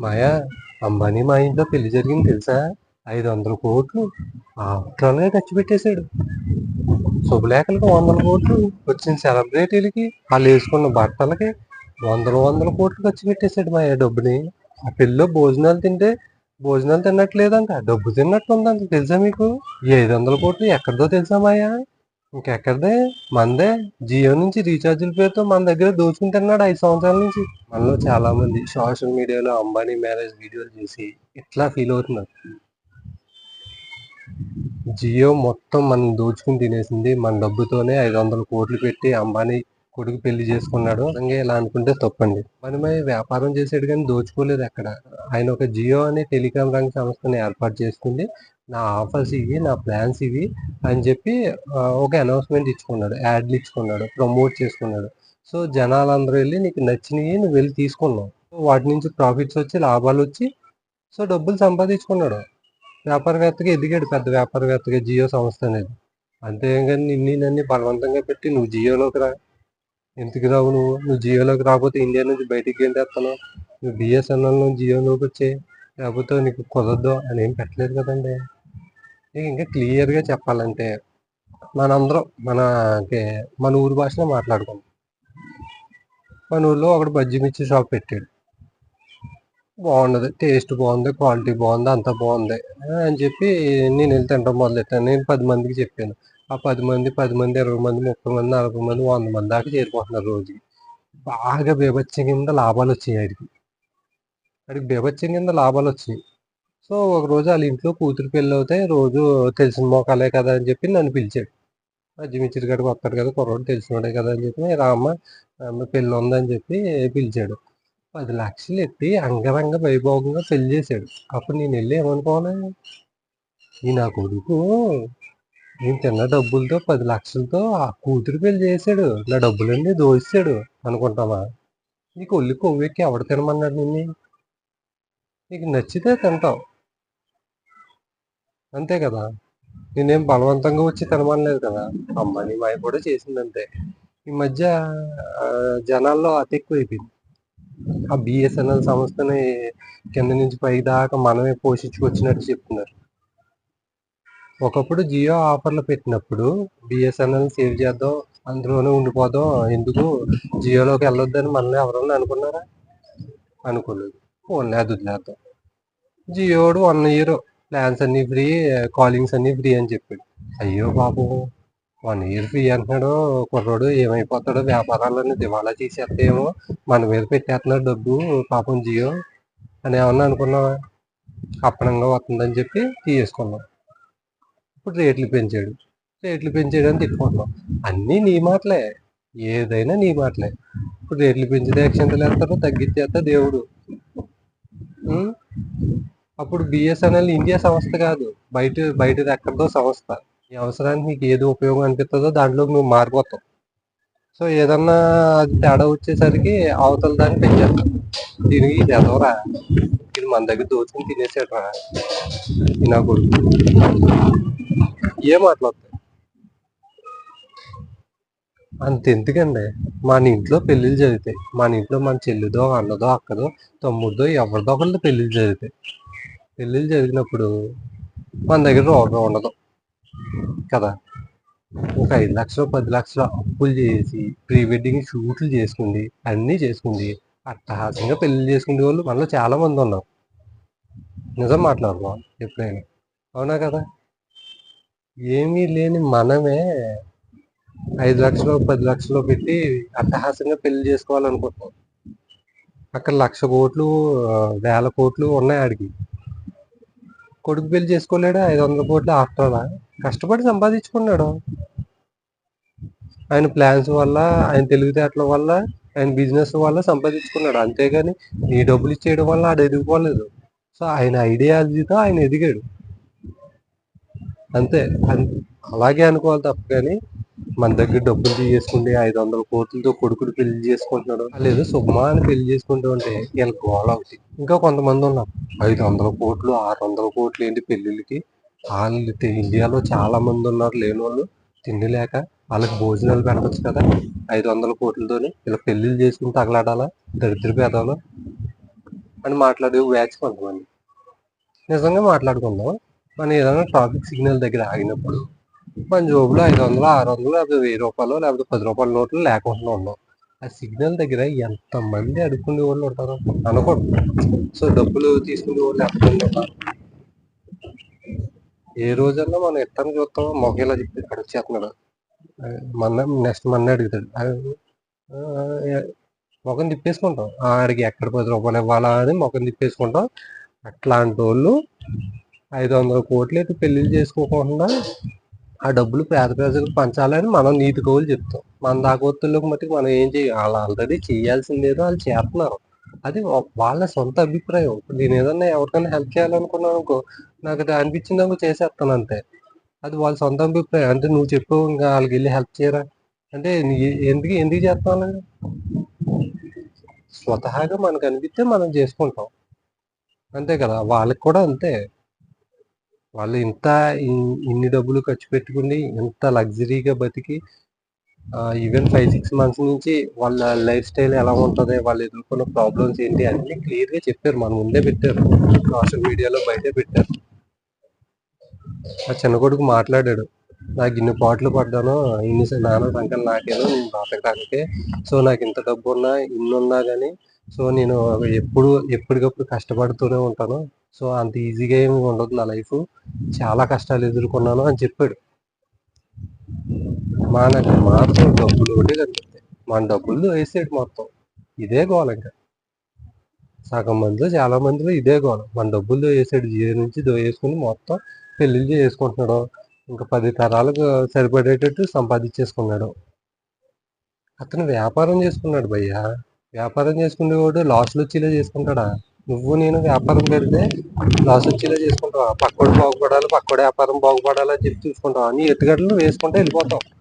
మాయా అంబానీ మా ఇంట్లో పెళ్ళి జరిగింది తెలుసా? ఐదు వందల కోట్లు. ఆఫ్టర్గా ఖర్చు పెట్టేశాడు. శుభలేఖలకు వందల కోట్లు. వచ్చిన సెలబ్రిటీలకి వాళ్ళు వేసుకున్న బట్టలకి వందల వందల కోట్లు ఖర్చు పెట్టేశాడు మా డబ్బుని. ఆ పెళ్ళిలో భోజనాలు తింటే భోజనాలు తిన్నట్లేదంట డబ్బు తిన్నట్లు ఉందంట. తెలుసా మీకు? ఈ ఐదు వందల కోట్లు ఎక్కడిదో తెలుసా మాయా? ఇంకెక్కడదే మందే. జియో నుంచి రీఛార్జీల పేరుతో మన దగ్గర దోచుకుని తిన్నాడు ఐదు సంవత్సరాల నుంచి. మనలో చాలా మంది సోషల్ మీడియాలో అంబానీ మ్యారేజ్ వీడియోలు చూసి ఇట్లా ఫీల్ అవుతున్నారు. జియో మొత్తం మనం దోచుకుని తినేసింది మన డబ్బుతోనే ఐదు వందల కోట్లు పెట్టి అంబానీ కొడుకు పెళ్ళి చేసుకున్నాడు. అలాగే ఇలా అనుకుంటే తప్పండి. మనమై వ్యాపారం చేసాడు కానీ దోచుకోలేదు అక్కడ. ఆయన ఒక జియో అనే టెలికాం రంగ సంస్థని ఏర్పాటు చేసుకుంది నా ఆఫర్స్ ఇవి నా ప్లాన్స్ ఇవి అని చెప్పి ఒక అనౌన్స్మెంట్ ఇచ్చుకున్నాడు. యాడ్లు ఇచ్చుకున్నాడు. ప్రమోట్ చేసుకున్నాడు. సో జనాలందరూ వెళ్ళి నీకు నచ్చినవి నువ్వు వెళ్ళి తీసుకున్నావు. వాటి నుంచి ప్రాఫిట్స్ వచ్చి లాభాలు వచ్చి సో డబ్బులు సంపాదించుకున్నాడు. వ్యాపారవేత్తగా ఎదిగాడు. పెద్ద వ్యాపారవేత్తగా జియో సంస్థ అనేది. అంతేగాని నిన్ని నన్ను బలవంతంగా పెట్టి నువ్వు జియోలోకి రా. ఎందుకు రావు నువ్వు? నువ్వు జియోలోకి రాకపోతే ఇండియా నుంచి బయటికి ఏం తెస్తాను నువ్వు బిఎస్ఎన్ఎల్ నుంచి జియోలోకి వచ్చే లేకపోతే నీకు కుదరదు అని ఏం పెట్టలేదు కదండి. నీకు ఇంకా క్లియర్గా చెప్పాలంటే మనందరం మనకి మన ఊరి భాషలో మాట్లాడుకుందాం. మన ఊర్లో ఒకడు బజ్జీ మిర్చి షాప్ పెట్టాడు. బాగున్నది టేస్ట్ బాగుంది క్వాలిటీ బాగుంది అంతా బాగుంది అని చెప్పి నేను వెళ్ళి తింటాం మొదలెట్టాను. నేను పది మందికి చెప్పాను. ఆ పది మంది పది మంది ఇరవై మంది ముప్పై మంది నలభై మంది వంద మంది దాకా చేరిపోతున్నారు రోజుకి బాగా బీభత్సం కింద లాభాలు వచ్చాయి ఆడికి. ఆడికి బీభత్సం కింద లాభాలు వచ్చాయి. సో ఒక రోజు వాళ్ళ ఇంట్లో కూతురు పెళ్ళి అవుతాయి రోజు తెలిసిన మోకాలే కదా అని చెప్పి నన్ను పిలిచాడు. అజ్జిమిచ్చిరి గడికి వస్తాడు కదా కుర్రోడు తెలిసినోడే కదా అని చెప్పి రామ్మ అమ్మ పెళ్ళి ఉందని చెప్పి పిలిచాడు. పది లక్షలు ఎత్తి అంగరంగ వైభోగంగా పెళ్ళి చేశాడు. అప్పుడు నేను వెళ్ళి ఏమనుకోవాలి? ఈ నా కొడుకు నేను తిన్న డబ్బులతో పది లక్షలతో ఆ కూతురు పెళ్ళి చేశాడు. నా డబ్బులన్నీ దోశాడు అనుకుంటావా? నీకు ఒళ్ళు కొవ్వెక్కి ఎవడు తినమన్నాడు నిన్ను? నీకు నచ్చితే తింటావు. అంతే కదా? నేనేం బలవంతంగా వచ్చి తినమనలేదు కదా? అమ్మని మాయ కూడా చేసిందంతే. ఈ మధ్య జనాల్లో అతి ఎక్కువైపోయింది. ఆ బిఎస్ఎన్ఎల్ సంస్థని కింద నుంచి పై దాకా మనమే పోషించుకొచ్చినట్టు చెప్తున్నారు. ఒకప్పుడు జియో ఆఫర్లు పెట్టినప్పుడు బిఎస్ఎన్ఎల్ సేవ్ చేద్దాం అందులోనే ఉండిపోదాం ఎందుకు జియోలోకి వెళ్ళొద్దని మనల్ని ఎవరన్నా అనుకున్నారా? అనుకోలేదు. ఫోన్ లేదు వదిలేద్దాం. జియోడు వన్ ఇయర్ ప్లాన్స్ అన్నీ ఫ్రీ కాలింగ్స్ అన్నీ ఫ్రీ అని చెప్పాడు. అయ్యో పాపం వన్ ఇయర్ ఫ్రీ అంటున్నాడు కుర్రోడు ఏమైపోతాడో వ్యాపారాలన్నీ దివాలా తీసేస్తాయేమో మన మీద పెట్టేస్తున్నాడు డబ్బు పాపం జియో అని ఏమన్నా అనుకున్నావా? అప్పనంగా వస్తుందని చెప్పి తీసుకున్నాం ఇప్పుడు రేట్లు పెంచాడు. రేట్లు పెంచాడు అని తిట్టుకుంటున్నాం అన్నీ నీ మాటలే. ఏదైనా నీ మాటలే. ఇప్పుడు రేట్లు పెంచితే అక్షంతలు వేస్తారు తగ్గించేస్తా దేవుడు. అప్పుడు బిఎస్ఎన్ఎల్ ఇండియా సంస్థ కాదు. బయట బయటది ఎక్కడదో సంస్థ. ఈ అవసరానికి నీకు ఏది ఉపయోగం అనిపిస్తుందో దాంట్లో నువ్వు మారిపోతావు సో ఏదన్నా అది తేడా వచ్చేసరికి అవతల దాన్ని పెంచేస్తాం. దీనికి ఇది ఎదవరా ఇది మన దగ్గర దోచుకుని తినేసాడు రా నా కొడుకు. ఏ మాట్లాడతాయి అంత ఎందుకండి మన ఇంట్లో పెళ్ళిళ్ళు జరుగుతాయి. మన ఇంట్లో మన చెల్లిదో అన్నదో అక్కదో తమ్ముడిదో ఎవరిదో ఒకరితో పెళ్ళిళ్ళు జరుగుతాయి. పెళ్ళిళ్ళు జరిగినప్పుడు మన దగ్గర రోడ్డు ఉండదు. కదా? ఒక ఐదు లక్షలు పది లక్షలు అప్పులు చేసి ప్రీ వెడ్డింగ్ షూట్లు చేసుకుంది అన్నీ చేసుకుంది. అట్టహాసంగా పెళ్ళి చేసుకునే వాళ్ళు మనలో చాలా మంది ఉన్నారు. నిజం మాట్లాడుకోవాలి ఎప్పుడైనా. అవునా కదా? ఏమీ లేని మనమే ఐదు లక్షలు పది లక్షలు పెట్టి అట్టహాసంగా పెళ్ళి చేసుకోవాలనుకుంటున్నాం. అక్కడ లక్ష కోట్లు వేల కోట్లు ఉన్నాయి ఆడికి. కొడుకు పెళ్ళి చేసుకోలేడా? ఐదు వందల కోట్లు ఆఫ్టర్ కష్టపడి సంపాదించుకున్నాడు. ఆయన ప్లాన్స్ వల్ల ఆయన తెలివితేటల వల్ల ఆయన బిజినెస్ వల్ల సంపాదించుకున్నాడు. అంతేగాని నీ డబ్బులు ఇచ్చేయడం వల్ల ఆడు ఎదిగిపోలేదు సో ఆయన ఐడియాలజీతో ఆయన ఎదిగాడు. అంతే. అలాగే అనుకోవాలి తప్ప కానీ మన దగ్గర డబ్బులు తీసుకుంటే ఐదు వందల కోట్లతో కొడుకులు పెళ్ళి చేసుకుంటున్నాడు. లేదు సుమా అని పెళ్ళి చేసుకుంటూ ఉంటే వీళ్ళ గోళ అవుతుంది ఇంకా కొంతమంది ఉన్నారు. ఐదు వందల కోట్లు ఆరు వందల కోట్లు ఏంటి పెళ్ళిళ్ళకి వాళ్ళు ఇండియాలో చాలా మంది ఉన్నారు లేని వాళ్ళు తిండి లేక వాళ్ళకి భోజనాలు పెట్టవచ్చు కదా. ఐదు వందల కోట్లతోని ఇలా పెళ్ళిళ్ళు చేసుకుని తగలాడాలా? దరిద్ర పేదలు అని మాట్లాడే వ్యాచ్ కొంతమంది. నిజంగా మాట్లాడుకుందాం మనం ఏదైనా ట్రాఫిక్ సిగ్నల్ దగ్గర ఆగినప్పుడు మన జోబులో ఐదు వందలు ఆరు వందలు లేకపోతే వెయ్యి రూపాయలు లేకపోతే పది రూపాయల నోట్లు లేకుండా ఉన్నాం. ఆ సిగ్నల్ దగ్గర ఎంతమంది అడుక్కునే వాళ్ళు ఉంటారు? అనకూడదు సో డబ్బులు తీసుకునే వాళ్ళు ఎంతమంది ఉంటారు ఏ రోజన్నా మనం ఎత్తని చూస్తాం మొగేలా చెప్పి ఇక్కడ వచ్చేస్తున్నాడు మన నెక్స్ట్ మన అడుగుతాడు. మొఖం తిప్పేసుకుంటాం. ఆడికి ఎక్కడ పది రూపాయలు ఇవ్వాలా అని మొఖం తిప్పేసుకుంటాం. అట్లాంటి వాళ్ళు ఐదు వందల కోట్లు అయితే పెళ్ళిళ్ళు చేసుకోకుండా ఆ డబ్బులు పేద ప్రజలకు పంచాలని మనం నీతి కవులు చెప్తాం. మన దాకొత్తుల్లోకి మట్టుకు మనం ఏం చేయాలి వాళ్ళు ఆల్రెడీ చేయాల్సిందేదో వాళ్ళు చేస్తున్నారు. అది వాళ్ళ సొంత అభిప్రాయం. నేను ఏదన్నా ఎవరికైనా హెల్ప్ చేయాలనుకున్నాను అనుకో నాకు అది అనిపించింది అనుకో చేసేస్తాను అంతే. అది వాళ్ళ సొంత అభిప్రాయం. అంటే నువ్వు చెప్పు ఇంకా వాళ్ళకి వెళ్ళి హెల్ప్ చేయరా? అంటే నీ- ఎందుకు ఎందుకు చేస్తాను స్వతహాగా మనకు అనిపిస్తే మనం చేసుకుంటాం. అంతే కదా? వాళ్ళకి కూడా అంతే. వాళ్ళు ఇంత ఇన్ని డబ్బులు ఖర్చు పెట్టుకుని ఇంత లగ్జరీగా బతికి ఈవెన్ ఫైవ్ సిక్స్ మంత్స్ నుంచి వాళ్ళ లైఫ్ స్టైల్ ఎలా ఉంటుంది వాళ్ళు ఎదుర్కొన్న ప్రాబ్లమ్స్ ఏంటి అన్ని క్లియర్గా చెప్పారు. మన ముందే పెట్టారు. సోషల్ మీడియాలో బయటే పెట్టారు. ఆ చిన్న కొడుకు మాట్లాడాడు. నాకు ఇన్ని పాటలు పడ్డాను ఇన్ని నాన్న సంఖ్యలు నాటాను నేను బ్రతకడానికే. సో నాకు ఇంత డబ్బు ఉన్నా ఇన్ని ఉన్నా కానీ సో నేను ఎప్పుడు ఎప్పటికప్పుడు కష్టపడుతూనే ఉంటాను. సో అంత ఈజీగా ఏమి ఉండదు నా లైఫ్ చాలా కష్టాలు ఎదుర్కొన్నాను అని చెప్పాడు. మనకి మాత్రం డబ్బులు ఒకటి కనిపిస్తాయి. మన డబ్బులు వేసేటి మొత్తం? ఇదే గోల ఇంకా. సగం మందిలో చాలా మందిలో ఇదే గోల మన డబ్బులు వేసాడు జియో నుంచి వేసుకుని మొత్తం పెళ్ళిళ్ళు చేసుకుంటున్నాడు ఇంకా పది తరాలకు సరిపడేటట్టు సంపాదించేసుకున్నాడు. అతను వ్యాపారం చేసుకున్నాడు భయ్యా. వ్యాపారం చేసుకునేవాడు లాస్లు వచ్చేలా చేసుకుంటాడా? నువ్వు నేను వ్యాపారం పెడితే లాస్ వచ్చేలా చేసుకుంటావా? పక్కోడు బాగుపడాలి పక్కోడు వ్యాపారం బాగుపడాలి అని చెప్పి చూసుకుంటావా? అన్ని ఎత్తుగడలు వేసుకుంటే వెళ్ళిపోతావు.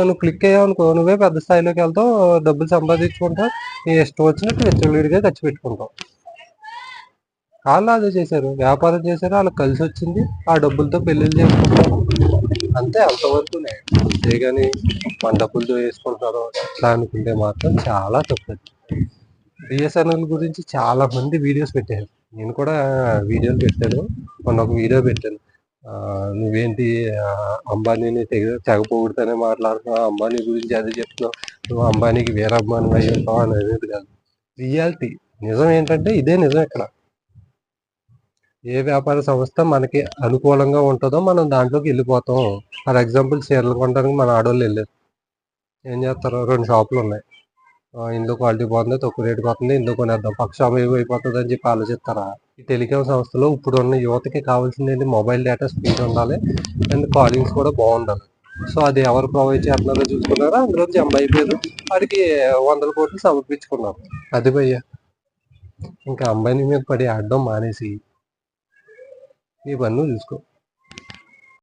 నువ్వు క్లిక్ అయ్యావు అనుకో నువ్వే పెద్ద స్థాయిలోకి వెళ్తావు డబ్బులు సంపాదించుకుంటావు నీ ఇష్టం వచ్చినట్టు వెచ్చలుడిగా ఖర్చు పెట్టుకుంటావు. వాళ్ళు అదే చేశారు వ్యాపారం చేశారు వాళ్ళకి కలిసి వచ్చింది ఆ డబ్బులతో పెళ్ళిళ్ళు చేసుకుంటారు. అంతే అంతవరకునే అంతేగాని మన డబ్బులతో వేసుకుంటారు అట్లా అనుకుంటే మాత్రం చాలా తప్పదు బిఎస్ఎన్ఎల్ గురించి చాలా మంది వీడియోస్ పెట్టారు. నేను కూడా వీడియోలు పెట్టాను. మొన్న ఒక వీడియో పెట్టాను. నువ్వేంటి అంబానీని తెగ తెగ మాట్లాడుతున్నావు అంబానీ గురించి అదే చెప్తున్నావు నువ్వు అంబానీకి వేరే అమ్మాని అయ్యుంటావు అనేది కాదు. రియాలిటీ నిజం ఏంటంటే ఇదే నిజం ఇక్కడ. ఏ వ్యాపార సంస్థ మనకి అనుకూలంగా ఉంటుందో మనం దాంట్లోకి వెళ్ళిపోతాం. ఫర్ ఎగ్జాంపుల్ చీరలు కొనడానికి మన ఆడవాళ్ళు వెళ్ళారు. ఏం చేస్తారు? రెండు షాపులు ఉన్నాయి. ఇందులో క్వాలిటీ బాగుంది? తక్కువ రేటుకి వస్తుంది. ఇందులో కొనేద్దాం. పక్క ఏమైపోతుంది అని చెప్పి ఆలోచిస్తారా? ఈ టెలికాం సంస్థలో ఇప్పుడు ఉన్న యువతకి కావాల్సింది ఏంటి మొబైల్ డేటా స్పీడ్ ఉండాలి అండ్ కాలింగ్స్ కూడా బాగుండాలి. సో అది ఎవరు ప్రొవైడ్ చేస్తున్నారో చూసుకున్నారో? అందులో జంప్ అయిపోయారు. వాడికి వందల కోట్లు సమర్పించుకున్నారు. అది భయ్య. ఇంకా అంబానీ మీద పడి ఆడడం మానేసి నీ పన్ను చూసుకో